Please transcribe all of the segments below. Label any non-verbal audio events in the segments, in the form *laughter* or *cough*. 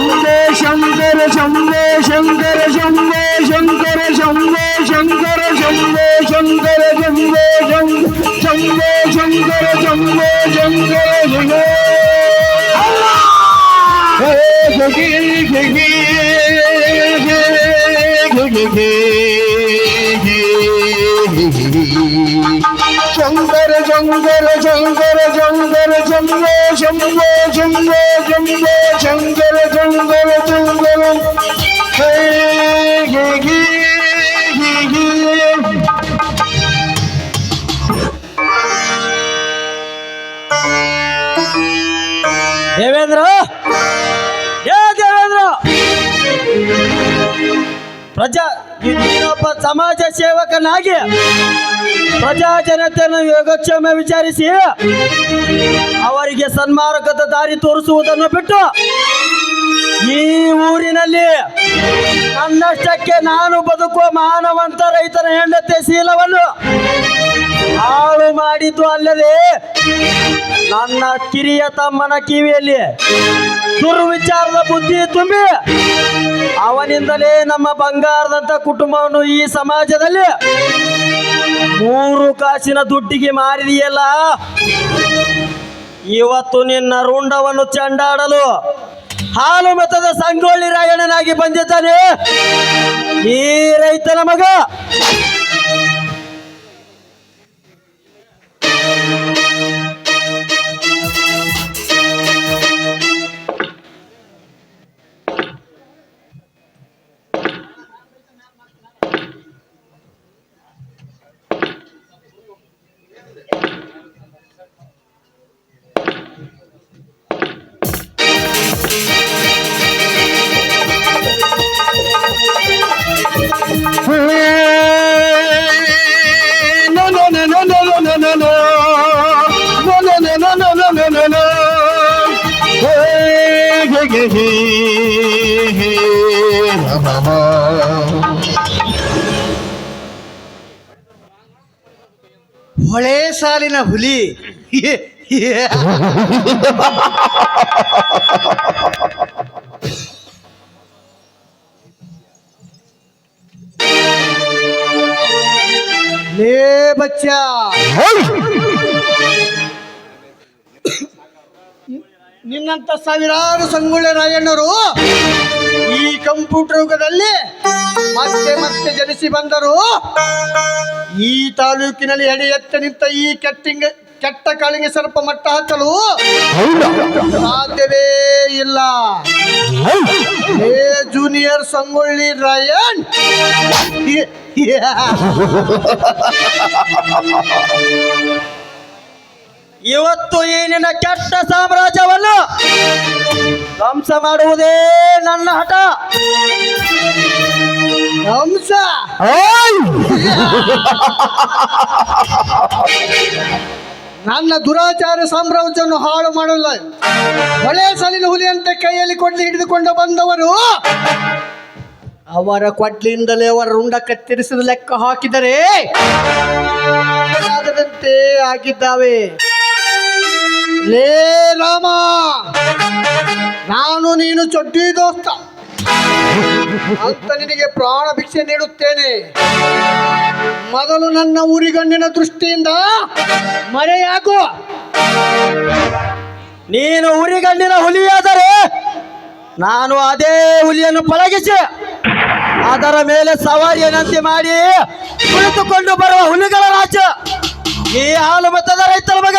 शम्भे शङ्कर शम्भे शङ्कर शम्भे शङ्कर शम्भे शङ्कर शम्भे शङ्कर शम्भे शम्भे शङ्कर शम्भे शङ्कर शम्भे जगीर शङ्कर शङ्कर शङ्कर शङ्कर शम्भो शम्भो शम्भो शम्भो शङ्कर ಪ್ರಜಾ ನೀನೊಬ್ಬ ಸಮಾಜ ಸೇವಕನಾಗಿ ಪ್ರಜಾ ಜನತೆಯನ್ನು ಯೋಗಕ್ಷೇಮ ವಿಚಾರಿಸಿ ಅವರಿಗೆ ಸನ್ಮಾರ್ಗದ ದಾರಿ ತೋರಿಸುವುದನ್ನು ಬಿಟ್ಟು ಈ ಊರಿನಲ್ಲಿ ನನ್ನಷ್ಟಕ್ಕೆ ನಾನು ಬದುಕುವ ಮಾನವಂತ ರೈತನ ಹೆಂಡತಿ ಶೀಲವನ್ನು ಹಾಳು ಮಾಡಿದ್ದು ಅಲ್ಲದೆ ನನ್ನ ಕಿರಿಯ ತಮ್ಮನ ಕಿವಿಯಲ್ಲಿ ದುರ್ವಿಚಾರದ ಬುದ್ಧಿ ತುಂಬಿ ಅವನಿಂದಲೇ ನಮ್ಮ ಬಂಗಾರದಂತ ಕುಟುಂಬವನ್ನು ಈ ಸಮಾಜದಲ್ಲಿ ಮೂರು ಕಾಸಿನ ದುಡ್ಡಿಗೆ ಮಾರಿದೆಯಲ್ಲ. ಇವತ್ತು ನಿನ್ನ ರುಂಡವನ್ನು ಚಂಡಾಡಲು ಹಾಲು ಮತದ ಸಂಗೊಳ್ಳಿ ರಾಯಣನಾಗಿ ಬಂದಿದ್ದಾನೆ. ಈ ರೈತನ ಮಗ ಹೊಳೆ ಸಾಲಿನ ಹುಲಿ. ಲೇ ಬಚ್ಚ ನಿನ್ನಂತ ಸಾವಿರಾರು ಸಂಗೊಳ್ಳಿ ರಾಯಣ್ಣರು ಈ ಕಂಪ್ಯೂಟರ್ ಯುಗದಲ್ಲಿ ಮತ್ತೆ ಮತ್ತೆ ಜನಿಸಿ ಬಂದರು. ಈ ತಾಲೂಕಿನಲ್ಲಿ ಎಡೆ ಎತ್ತ ನಿಂತ ಈ ಕೆಟ್ಟಿಂಗ ಕೆಟ್ಟ ಕಾಳಿಗೆ ಸ್ವಲ್ಪ ಮಟ್ಟ ಹಾಕಲು ಸಾಧ್ಯವೇ ಇಲ್ಲ. ಏ ಜೂನಿಯರ್ ಸಂಗೊಳ್ಳಿ ರಾಯಣ್ ಇವತ್ತು ಈ ನಿನ್ನ ಕೆಟ್ಟ ಸಾಮ್ರಾಜ್ಯವನ್ನು ಧ್ವಂಸ ಮಾಡುವುದೇ ನನ್ನ ಹಠ. ಹಂಸ ನನ್ನ ದುರಾಚಾರ ಸಾಮ್ರಾಜ್ಯವನ್ನು ಹಾಳು ಮಾಡಲ್ಲ. ಹೊಳೆ ಸಲಿನ ಹುಲಿಯಂತೆ ಕೈಯಲ್ಲಿ ಕೊಡ್ಲಿ ಹಿಡಿದುಕೊಂಡು ಬಂದವರು, ಅವರ ಕೊಡ್ಲಿಯಿಂದಲೇ ಅವರ ರುಂಡ ಕತ್ತರಿಸಿದ ಲೆಕ್ಕ ಹಾಕಿದರೆ ಆಗದಂತೆ ಆಗಿದ್ದಾವೆ. ಲೇ ರಾಮ, ನಾನು ನೀನು ಚೊಡ್ಡಿ ದೋಸ್ತ. ಅಂತ ನಿನಗೆ ಪ್ರಾಣ ಭಿಕ್ಷೆ ನೀಡುತ್ತೇನೆ. ಮೊದಲು ನನ್ನ ಊರಿಗಣ್ಣಿನ ದೃಷ್ಟಿಯಿಂದ ಮರೆಯಾಗು. ನೀನು ಊರಿಗಣ್ಣಿನ ಹುಲಿಯಾದರೆ ನಾನು ಅದೇ ಹುಲಿಯನ್ನು ಪಳಗಿಸಿ ಅದರ ಮೇಲೆ ಸವಾರಿಯನಂತೆ ಮಾಡಿ ಕುಳಿತುಕೊಂಡು ಬರುವ ಹುಲಿಗಳ ರಾಜ ಈ ಹಾಲು ಮತದ ರೈತರ ಮಗ.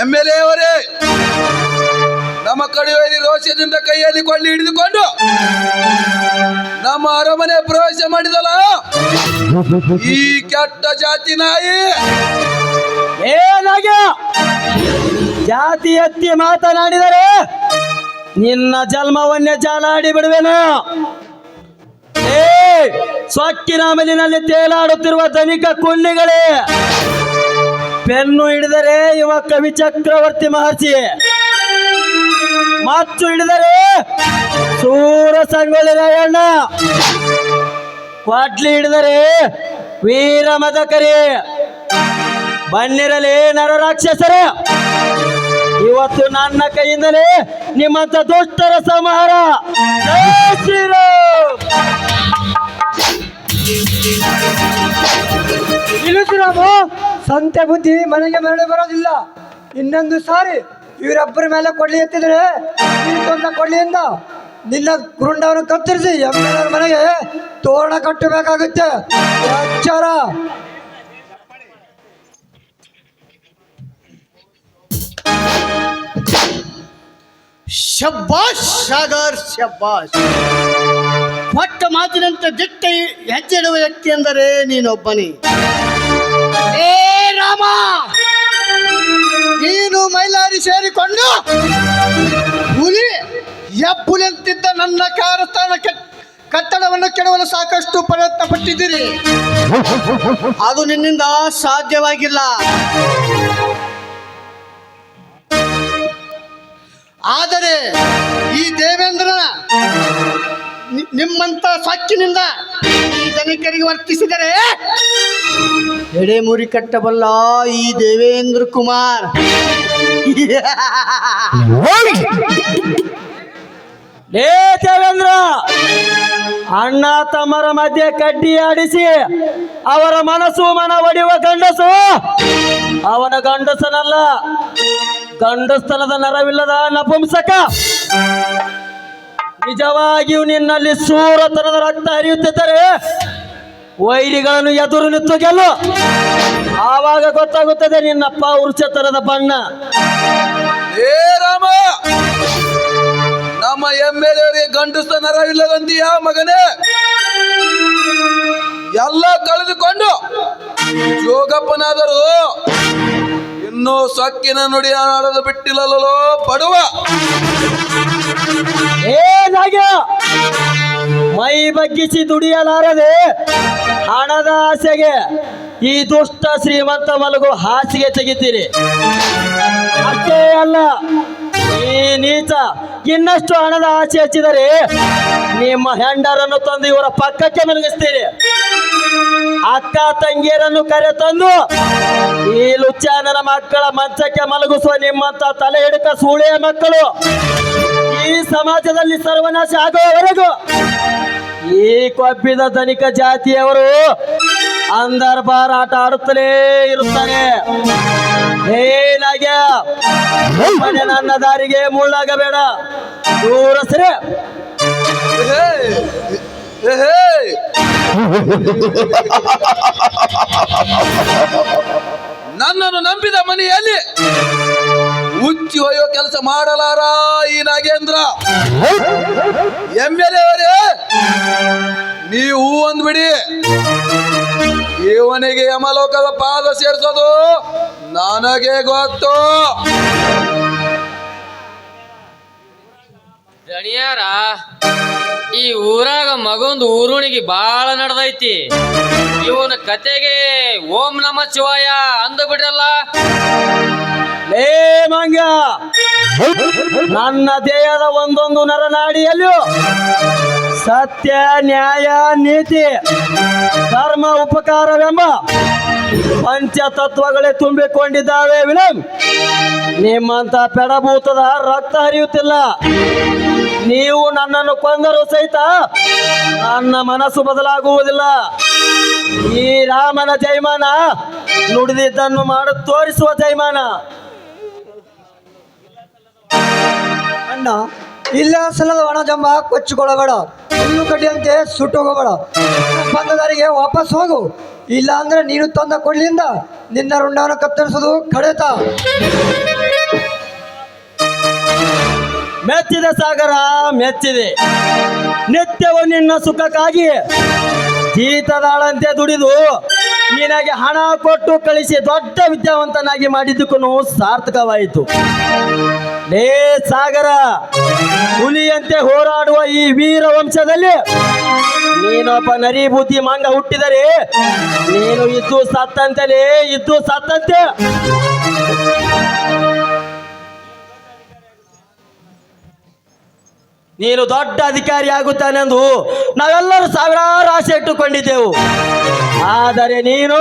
ಎಂ ಎಲ್ ನಮ್ಮ ಕಡೆಯಲ್ಲಿ ರೋಷದಿಂದ ಕೈಯಲ್ಲಿ ಕೊಳ್ಳಿ ಹಿಡಿದುಕೊಂಡು ನಮ್ಮ ಅರಮನೆ ಪ್ರವೇಶ ಮಾಡಿದಲ್ಲ? ಈ ಕೆಟ್ಟ ಜಾತಿ ನಾಯಿ ಏನಾಗ ಜಾತಿ ಎತ್ತಿ ಮಾತನಾಡಿದರೆ ನಿನ್ನ ಜನ್ಮವನ್ನೇ ಜಾಲಾಡಿ ಬಿಡುವೆನ? ಏ ಸ್ವಕ್ಕಿನ ಮೇಲಿನಲ್ಲಿ ತೇಲಾಡುತ್ತಿರುವ ಧನಿಕ ಕುಲ್ಲಿಗಳೇ ಪೆನ್ನು ಹಿಡಿದರೆ ಇವ ಕವಿ ಚಕ್ರವರ್ತಿ ಮಹರ್ಷಿ, ಮಚ್ಚು ಹಿಡಿದರೆ ಸೂರ ಸಂಗೊಳ್ಳಿ ರಾಯಣ್ಣ ಕ್ವಾಟ್ಲಿ ಹಿಡಿದರೆ ವೀರ ಮದಕರಿ ಬನ್ನಿರಲಿ ನರ ರಾಕ್ಷಸರೇ, ಇವತ್ತು ನನ್ನ ಕೈಯಿಂದಲೇ ನಿಮ್ಮಂತ ದುಷ್ಟರ ಸಂಹಾರ. ಶ್ರೀರಾಮ್. ಸಂತೆ ಬುದ್ಧಿ ಮನೆಗೆ ಮರಳಿ ಬರೋದಿಲ್ಲ. ಇನ್ನೊಂದು ಸಾರಿ ಇವರೊಬ್ಬರ ಮೇಲೆ ಕೊಡ್ಲಿ ಎತ್ತಿದ್ರೆ ಕೊಡ್ಲಿಯಿಂದ ನಿನ್ನ ಗುರುಂಡವನ್ನು ಕತ್ತರಿಸಿ ಎಮ್ಮೆಲರ ಮನೆಗೆ ತೋರಣ ಕಟ್ಟಬೇಕಾಗುತ್ತೆ. ಎಚ್ಚರ ಶಬ್ಬಾಷ್ ಸಾಗರ್ ಶಬ್ಬಾಷ್. ಕೊಟ್ಟ ಮಾತಿನಂತೆ ದಿಟ್ಟ ಹೆಜ್ಜೆ ಇಡುವ ವ್ಯಕ್ತಿ ಎಂದರೆ ನೀನೊಬ್ಬನೇ. ಏ ರಾಮ! ನೀನು ಮೈಲಾರಿ ಸೇರಿಕೊಂಡು ಹುಲಿ ಎಬ್ಬುಲೆಂತಿದ್ದ ನನ್ನ ಕಾರಸ್ಥಾನ ಕೆಟ್- ಕಟ್ಟಡವನ್ನು ಕೆಡವಲು ಸಾಕಷ್ಟು ಪ್ರಯತ್ನ ಪಟ್ಟಿದ್ದೀರಿ. ಅದು ನಿನ್ನಿಂದ ಸಾಧ್ಯವಾಗಿಲ್ಲ. ಆದರೆ ಈ ದೇವೇಂದ್ರ ನಿಮ್ಮಂತ ಸಾಕಿನಿಂದ ಈ ಜನಕರಿಗೆ ವರ್ತಿಸಿದರೆ ಎಡೆಮುರಿ ಕಟ್ಟಬಲ್ಲ ಈ ದೇವೇಂದ್ರ ಕುಮಾರ್. ಲೇ ದೇವೇಂದ್ರ, ಅಣ್ಣ ತಮ್ಮರ ಮಧ್ಯೆ ಕಡ್ಡಿ ಆಡಿಸಿ ಅವರ ಮನಸ್ಸು ಮನ ಒಡೆಯುವ ಗಂಡಸು. ಅವನ ಗಂಡಸನಲ್ಲ ಗಂಡಸ್ತನದ ನರವಿಲ್ಲದ ನಪುಂಸಕ. ನಿಜವಾಗಿಯೂ ನಿನ್ನಲ್ಲಿ ಸೂರತನದ ರಕ್ತ ಹರಿಯುತ್ತಿದ್ದರೆ ವೈರಿಗಳನ್ನು ಎದುರು ನಿಂತು ಗೆಲ್ಲು. ಆವಾಗ ಗೊತ್ತಾಗುತ್ತದೆ ನಿನ್ನ ಪೌರುಷತನದ ಬಣ್ಣ. ಏ ರಾಮ, ನಮ್ಮ ಎಂ ಎಲ್ ಎ ಮಗನೇ? ಎಲ್ಲ ಕಳೆದುಕೊಂಡು ಜೋಗಪ್ಪನಾದರೂ. ಇನ್ನೂ ಸೊಕ್ಕಿನ ನುಡಿ ಆಡಲು ಬಿಟ್ಟಿಲ್ಲಲೋ ಪಡುವ. ಮೈ ಬಗ್ಗಿಸಿ ದುಡಿಯಲಾರದೆ ಹಣದ ಆಸೆಗೆ ಈ ದುಷ್ಟ ಶ್ರೀಮಂತ ಮಲಗು ಹಾಸಿಗೆ ತೆಗಿತೀರಿ. ಅಷ್ಟೇ ಅಲ್ಲ, ಈ ನೀಚ ಇನ್ನಷ್ಟು ಹಣದ ಆಸೆ ಹಚ್ಚಿದರೆ ನಿಮ್ಮ ಹೆಂಡರನ್ನು ತಂದು ಇವರ ಪಕ್ಕಕ್ಕೆ ಮಲಗಿಸ್ತೀರಿ. ಅಕ್ಕ ತಂಗಿಯರನ್ನು ಕರೆ ತಂದು ಈ ಲುಚ್ಚಾನರ ಮಕ್ಕಳ ಮಂಚಕ್ಕೆ ಮಲಗಿಸುವ ನಿಮ್ಮಂತ ತಲೆ ಹಿಡಕ ಸೂಳೆಯ ಮಕ್ಕಳು ಈ ಸಮಾಜದಲ್ಲಿ ಸರ್ವನಾಶ ಆಗುವವರೆಗೂ ಈ ಕೊಬ್ಬಿದ ಧನಿಕ ಜಾತಿಯವರು ಅಂದರ್ಬಾರ್ ಆಟ ಆಡುತ್ತಲೇ ಇರುತ್ತಾರೆ. ಮನೆ ನನ್ನ ದಾರಿಗೆ ಮುಳ್ಳಾಗಬೇಡ. ದೂರ ಸರಿ. ನನ್ನನ್ನು ನಂಬಿದ ಮನೆಯಲ್ಲಿ ಉಚ್ಚಿ ಹೊಯ್ಯೋ ಕೆಲಸ ಮಾಡಲಾರ ಈ ನಾಗೇಂದ್ರ. ಎಂ ಎಲ್ ಅವರೇ ನೀವು ಅಂದ್ಬಿಡಿ. ಇವನಿಗೆ ಯಮಲೋಕದ ಪಾದ ಸೇರಿಸೋದು ನನಗೆ ಗೊತ್ತು. ದಣಿಯಾರ ಈ ಊರಾಗ ಮಗೊಂದು ಊರುಣಿಗೆ ಬಾಳ ನಡ್ದೈತಿ. ಇವನ ಕತೆಗೆ ಓಂ ನಮ ಶಿವಾಯ ಅಂದ ಬಿಡ್ರಲ್ಲ. ಲೇ ಮಂಗ ನನ್ನ ದೇಹದ ಒಂದೊಂದು ನರನಾಡಿಯಲ್ಲೂ ಸತ್ಯ, ನ್ಯಾಯ, ನೀತಿ, ಧರ್ಮ, ಉಪಕಾರವೆಂಬ ಪಂಚತತ್ವಗಳೇ ತುಂಬಿಕೊಂಡಿದ್ದಾವೆ ವಿಲಂ ನಿಮ್ಮಂತ ಪೆಡಭೂತದ ರಕ್ತ ಹರಿಯುತ್ತಿಲ್ಲ. ನನ್ನನ್ನು ಕೊಂದರು ಸಹಿತ ನನ್ನ ಮನಸ್ಸು ಬದಲಾಗುವುದಿಲ್ಲ. ಈ ರಾಮನ ಜೈಮಾನ ನುಡಿದಿದ್ದನ್ನು ಮಾಡು, ತೋರಿಸುವ ಜೈಮಾನ. ಅಣ್ಣ, ಇಲ್ಲ ಸಲದ ಒಣ ಜಂಬ ಕೊಚ್ಚಿಕೊಳ್ಳಬೇಡ, ಹುಲ್ಲು ಕಡ್ಡಿಯಂತೆ ಸುಟ್ಟು ಹೋಗಬೇಡ ಬಂದದಾರಿಗೆ ವಾಪಸ್ ಹೋಗು. ಇಲ್ಲ ಅಂದ್ರೆ ನೀನು ತಂದ ಕೊಡ್ಲಿಂದ ನಿನ್ನ ರುಂಡವನ್ನು ಕತ್ತರಿಸೋದು ಖಡೇತ ಮೆಚ್ಚಿದೆ ಸಾಗರ ಮೆಚ್ಚಿದೆ. ನಿತ್ಯವೂ ನಿನ್ನ ಸುಖಕ್ಕಾಗಿ ಜೀತದಾಳಂತೆ ದುಡಿದು ನಿನಗೆ ಹಣ ಕೊಟ್ಟು ಕಳಿಸಿ ದೊಡ್ಡ ವಿದ್ಯಾವಂತನಾಗಿ ಮಾಡಿದ್ದಕ್ಕೂ ಸಾರ್ಥಕವಾಯಿತು. ಲೇ ಸಾಗರ, ಹುಲಿಯಂತೆ ಹೋರಾಡುವ ಈ ವೀರ ವಂಶದಲ್ಲಿ ನೀನೊಬ್ಬ ನರಿ ಬುದ್ಧಿ ಮಂಗ ಹುಟ್ಟಿದರೆ ನೀನು ಇದ್ದು ಸತ್ತಂತಲೇ, ಇದ್ದು ಸತ್ತಂತೆ. ನೀನು ದೊಡ್ಡ ಅಧಿಕಾರಿ ಆಗುತ್ತಾನೆಂದು ನಾವೆಲ್ಲರೂ ಸಾವಿರಾರು ಆಸೆ ಇಟ್ಟುಕೊಂಡಿದ್ದೆವು. ಆದರೆ ನೀನು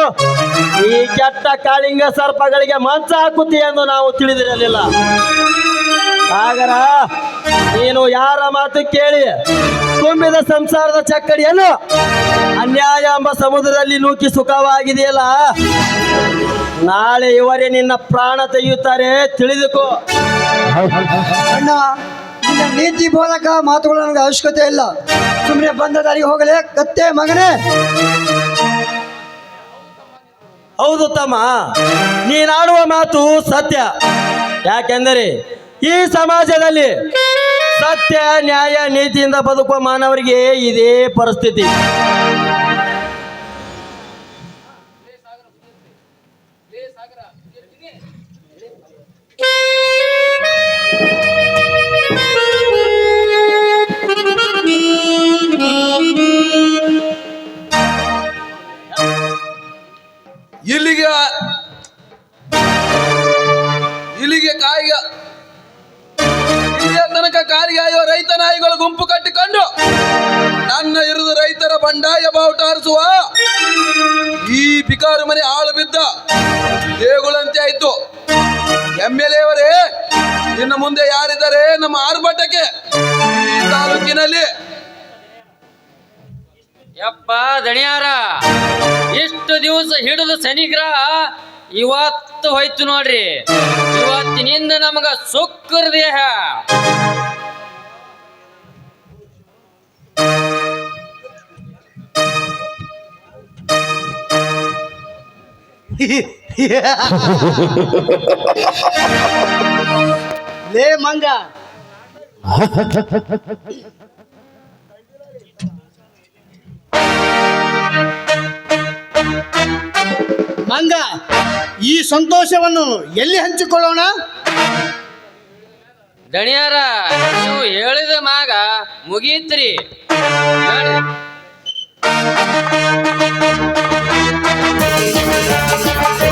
ಈ ಕೆಟ್ಟ ಕಾಳಿಂಗ ಸರ್ಪಗಳಿಗೆ ಮಂಚ ಹಾಕುತ್ತಿ ಎಂದು ನಾವು ತಿಳಿದಿರಲಿಲ್ಲ. ಆಗರ ನೀನು ಯಾರ ಮಾತು ಕೇಳಿ? ತುಂಬಿದ ಸಂಸಾರದ ಚಕ್ಕಡಿಯನ್ನು ಅನ್ಯಾಯ ಎಂಬ ಸಮುದ್ರದಲ್ಲಿ ನೂಕಿ ಸುಖವಾಗಿದೆಯಲ್ಲ? ನಾಳೆ ಇವರೇ ನಿನ್ನ ಪ್ರಾಣ ತೆಗೆಯುತ್ತಾರೆ. ತಿಳಿದುಕೋ. ನೀತಿ ಬೋಧಕ ಮಾತುಗಳು ನನಗೆ ಅವಶ್ಯಕತೆ ಇಲ್ಲ. ಸುಮ್ಮನೆ ಬಂದ ದಾರಿಗೆ ಹೋಗಲೇ ಕತ್ತೆ ಮಗನೇ. ಹೌದು ತಮ್ಮ. ನೀನಾಡುವ ಮಾತು ಸತ್ಯ. ಯಾಕೆಂದರೆ ಈ ಸಮಾಜದಲ್ಲಿ ಸತ್ಯ, ನ್ಯಾಯ, ನೀತಿಯಿಂದ ಬದುಕುವ ಮಾನವರಿಗೆ ಇದೇ ಪರಿಸ್ಥಿತಿ. ಎಂ ಎಲ್ ಅವರೇ, ಇನ್ನು ಮುಂದೆ ಯಾರಿದ್ದಾರೆ ನಮ್ಮ ಆರ್ಭಟಕ್ಕೆ ತಾಲೂಕಿನಲ್ಲಿ? ಯಪ್ಪ ದಣಿಯಾರ, ಇಷ್ಟು ದಿವಸ ಹಿಡಿದು ಶನಿಗ್ರಹ ಇವತ್ತು ಹೋಯ್ತು ನೋಡ್ರಿ. ಇವತ್ತಿನಿಂದ ನಮಗ ಸುಕ್ರ ದೇಹ. *laughs* ಲೇ ಮಂಗ. ಮಂಗ ಈ ಸಂತೋಷವನ್ನು ಎಲ್ಲಿ ಹಂಚಿಕೊಳ್ಳೋಣ? ದಣಿಯಾರ ನೀವು ಹೇಳಿದ ಮಾಗ ಮುಗೀತ್ರಿ. ನೋಡ್ರಿ.